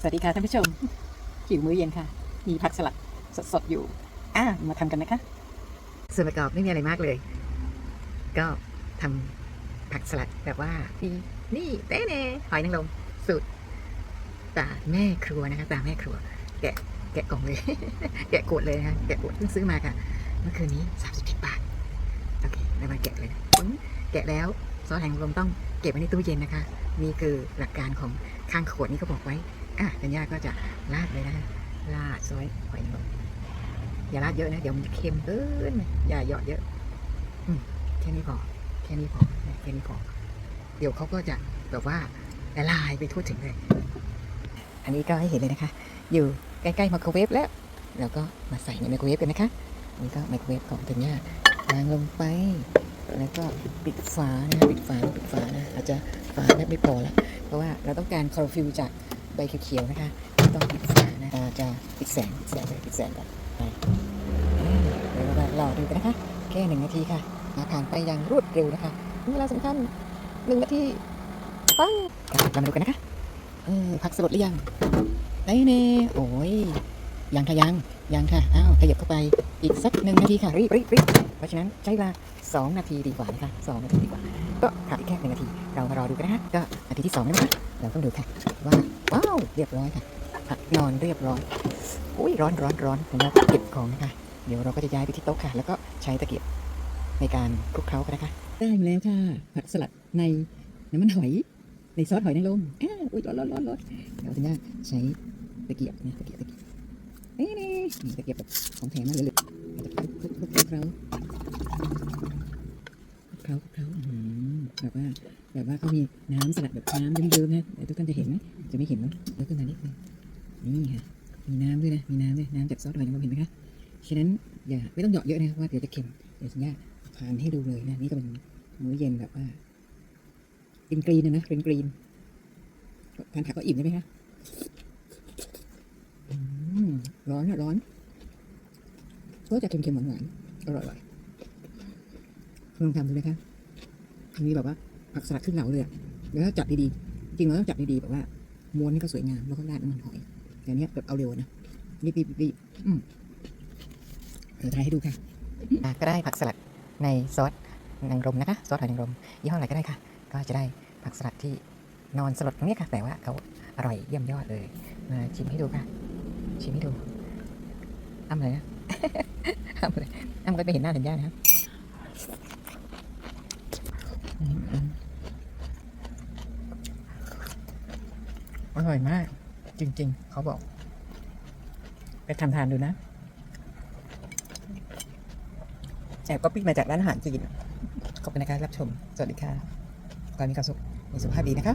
สวัสดีค่ะท่านผู้ชมหิวมื้อเย็นค่ะ มีผักสลัดสดๆอยู่ อะมาทำกันนะคะ ส่วนประกอบไม่มีอะไรมากเลย ก็ทำผักสลัดแบบว่านี่นี่เต้เน่หอยนางรมสูตรตาแม่ครัวนะคะตาแม่ครัว แกะแกะกล่องเลย แกะขดเลยนะคะแกะขดเพิ่งซื้อมาค่ะ เมื่อคืนนี้37บเจ็ดบาทโอเคแล้วมาแกะเลยแกะแล้วซอสแห่งลมต้องเก็บไว้ในตู้เย็นนะคะ นี่คือหลักการของข้างขวดนี้เขาบอกไว้ อะธัญญาก็จะราดเลยนะราดซอยหอยนางรมอย่าราดเยอะนะเดี๋ยวมันเค็มเกินอย่าหยอดเยอะอืมแค่นี้พอแค่นี้พอแค่นี้พอเดี๋ยวเขาก็จะแบบว่าละลายไปทั่วถึงเลย อันนี้ก็ให้เห็นเลยนะคะ อยู่ใกล้ๆไมโครเวฟแล้วแล้วก็มาใส่ในไมโครเวฟกันนะคะอันนี่ก็ไมโครเวฟของธัญญาวางลงไป แล้วก็ปิดฝานะปิดฝาปิดฝานะอาจจะฝาแทบไม่พอละเพราะว่าเราต้องการคลอโรฟิลจาก ใบเขียวๆนะคะต้องปิดฝานะจะปิดแสงปิดแสงเลยปิดแสงก่อนไปเดี๋ยวเรารอดูกันนะคะ แค่หนึ่งนาทีค่ะผ่านไปอย่างรวดเร็วนะคะเวลาสำคัญหนึ่งนาทีปังเรามาดูกันนะคะเออพักสลดหรือยังได้เน่โอ้ยยังค่ะยังยังค่ะอ้าวขยับเข้าไปอีกสักหนึ่งนาทีค่ะรีบรีบรีบเพราะฉะนั้นใช้เวลาสองนาทีดีกว่านะคะสองนาทีดีกว่า ก็ขาดอีกแค่หนึ่งนาที เรามารอดูกันนะคะก็นาทีที่สองนะคะ เราต้องดูค่ะว่าว้าวเรียบร้อยค่ะผักนอนเรียบร้อยอุ้ยร้อนร้อนร้อนผมจะเก็บของนะคะเดี๋ยวเราก็จะย้ายไปที่โต๊ะค่ะ แล้วก็ใช้ตะเกียบในการคลุกเคล้ากันนะคะได้มาแล้วค่ะ ผักสลัดในน้ำมันหอยในซอสหอยนางรมอ้าวอุ้ยร้อนร้อนร้อนร้อนเดี๋ยวคุณย่าใช้ตะเกียบนะตะเกียบตะเกียบนี่นี่ตะเกียบแบบของแถมมาเลยเลยคลุกคลุกคลุกเคล้า เคล้าคลุกเคล้าแบบว่าแบบว่าเขามีน้ำสลัดแบบน้ำเยิ้มๆนะเดี๋ยวทุกท่านจะเห็นไหมจะไม่เห็นเนอะยกขึ้นมานิดนึงนี่ค่ะมีน้ำด้วยนะมีน้ำด้วยน้ำจากซอสหอยนางรมเห็นไหมคะฉะนั้นอย่าไม่ต้องเหยาะเยอะนะว่าเดี๋ยวจะเค็มเดี๋ยวสัญญาทานให้ดูเลยนะนี่ก็เป็นมื้อเย็นแบบว่ากินกรีนนะนะกรีนกรีนทานผักก็อิ่มใช่ไหมคะร้อนอะร้อนก็จะเค็มๆหวานๆอร่อย ลองทำดูนะคะอันนี้แบบว่าผักสลัดขึ้นเหลาเลยอะแล้วถ้าจัดดีๆ จริงเราต้องจัดดีๆแบบว่าม้วนนี่ก็สวยงามแล้วก็ราดน้ำมันหอยแต่อันเนี้ยแบบเอาเร็วนะรีบรีบรีบอืมเดี๋ยวทายให้ดูค่ะก็ได้ผักสลัดในซอสนางรมนะคะซอสหอยนางรมยี่ห้ออะไรก็ได้ค่ะ ก็จะได้ผักสลัดที่นอนสลดตรงนี้ค่ะ แต่ว่าเขาอร่อยเยี่ยมยอดเลยมาชิมให้ดูค่ะ ชิมให้ดูอ้ำเลยนะอ้ำเลยอ้ำก็ไม่เห็นหน้าเห็นย่านะครับ อร่อยมาก จริง ๆ เขาบอก ไปทำทานดูนะแอบก็ปิ้งมาจากร้านอาหารจีนขอบคุณนะคะรับชม สวัสดีค่ะขอให้มีความสุขมีสุขภาพดีนะคะ